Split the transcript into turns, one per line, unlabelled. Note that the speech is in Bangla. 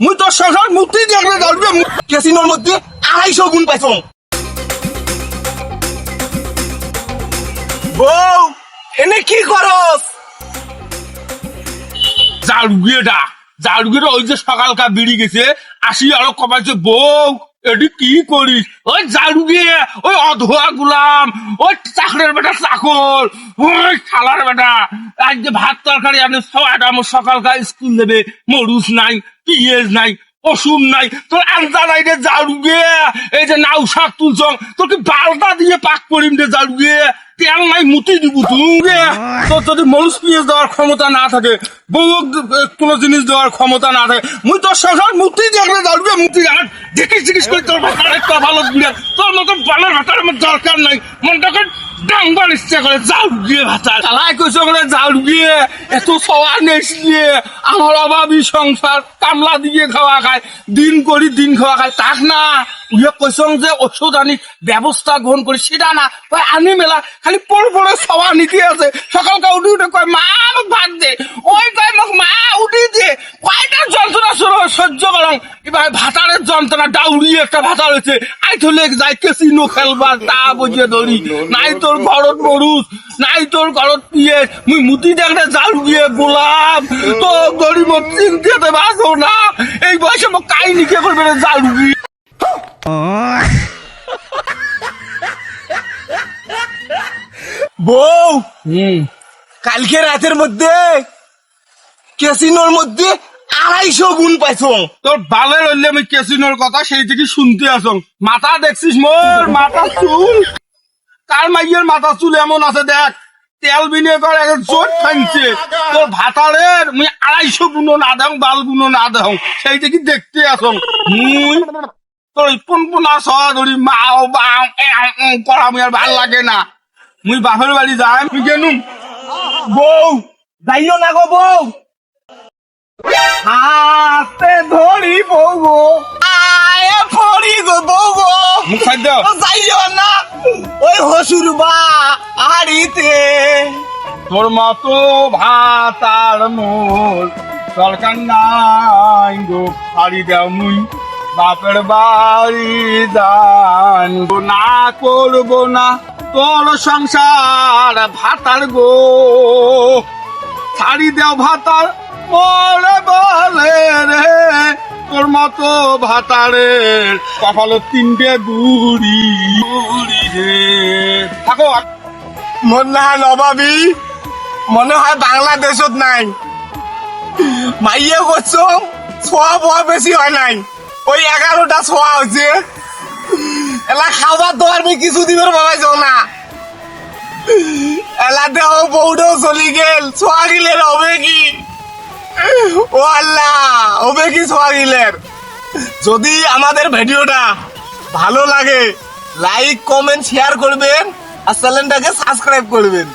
মুই তোর শ্বশুর মুক্তি দেখলে ধরবে ক্যাসিনোর মধ্যে আড়াইশো গুণ পাইছ। বউ এনে কি করস
জারুগিয়েটা জারুগিয়েটা ওই যে সকালকার বিড়ি গেছে আসি আরও কমাইছে বউ এটি কি করিস? ওই জাড়ুগিয়ে ওই অধোয়া গুলাম, ওই চাকরের বেটা চাকর, ওই খালার বেটা। আজ যে ভাত তরকারি আপনি সবাইটা আমার সকালকার স্কুল দেবে মরুচ নাই পিএস নাই, অসুম নাই, তোর আলদা নাই রে জাড়ুগে এই যে নাও শাক তুলছ, তোর কি বালটা দিয়ে পাক করিম রে জাড়ুগে তেল নাই, মুতি দিব তুই তোর যদি মরুচ পিঁয়াজ দেওয়ার ক্ষমতা না থাকে বউ কোনো জিনিস দেওয়ার ক্ষমতা না থাকে, মুই তোর সংসার মুক্তি দেখলে জাড়ুগে মুক্তি আর দেখিস দেখিস করে তোর একটা ভালো বিরাট তোর মতো আমার দরকার নাই। মনটাকে ডাঙ্গার ইচ্ছা করে জাড়ুগে ভাতার। চালাই কইছ করে জাড়ুগে এত সওয়া নেসলিয়ে আমার অভাবী সংসার কামলা দিয়ে খাওয়া খায়, দিন করি দিন খাওয়া খায়। তাক না উইয়ে কইসং যে ওষুধ আনি, ব্যবস্থা গ্রহণ করি, সেটা না। কয়, আনি মেলা, খালি পর পরে সবা নীতি আছে। সকালকে উঠে উঠে কয়, মা, আমাক ভাত দে। ওই কয়, মোক মা, উঠি দে। কয়টা যন্ত্রণা সহ সহ্য করং। এবার ভাতারের যন্ত্রণা, ডাউরি একটা ভাতা রয়েছে আই থলে যাই কেসিনো খেলবার তা বুঝে ধরি। নাই তোর ঘরত মরুস নাই তোর ঘরত পিয়ে মুই মুতি দেখলে জাল গিয়ে গোলাম তো গরিব চিন্তাতে বাঁচো না। এই বয়সে মোক কাই নিকে করবে জাল গিয়ে
বউ কালকে রাতের মধ্যে ক্যাসিনোর মধ্যে আড়াইশো গুণ পাইছ।
তোর বালের হইলে আমি কেসিনোর কথা সেই থেকে শুনতে আসং। মাথা দেখছিস মোর? মাথা চুল? কার মাইয়ের মাথা চুল এমন আছে দেখ? তেল বিনিয়ে কর এক জোট খাইছে। তোর ভাতারের মুই আড়াইশো গুণ না দেও বাল গুণ না দেও সেই থেকে দেখতে আসং। মুই তোর সহা ধরি মাও বাও করা মুই আর ভালো লাগে না। মুই বাপের বাড়ি যাই মুই কেনুম
বউ যাইও না গো বউ হাতে ধরি বউ গো। আয় গো বউ গো।
মুখ
যাইও না। ওই হসুর বা আড়িতে
তোর মতো ভাতার মোর সরকার নাই গো ফাড়ি দেও মুই। বাপের বাড়ি দান। না করব না তোর সংসার ভাতার গো। ছাড়ি দেও ভাতার পরে বলে রে, তোর মতো ভাতারের কপাল তিনটে বুড়ি বুড়ি রে। থাকো।
মনে হয় নবাবি, মনে হয় বাংলাদেশত নাই। মাইয়ে করছ বোয়া বেশি হয় নাই। ওই এগারোটা ছোয়া হচ্ছে এলা খাবার দাবার আমি কিছু দিবের যাও না। এলা দেহ বউটাও চলি গেল, ছোয়া গিলের হবে কি? ও আল্লাহ, হবে কি ছোয়া গিলের? যদি আমাদের ভিডিওটা ভালো লাগে লাইক কমেন্ট শেয়ার করবেন আর চ্যানেলটাকে সাবস্ক্রাইব করবেন।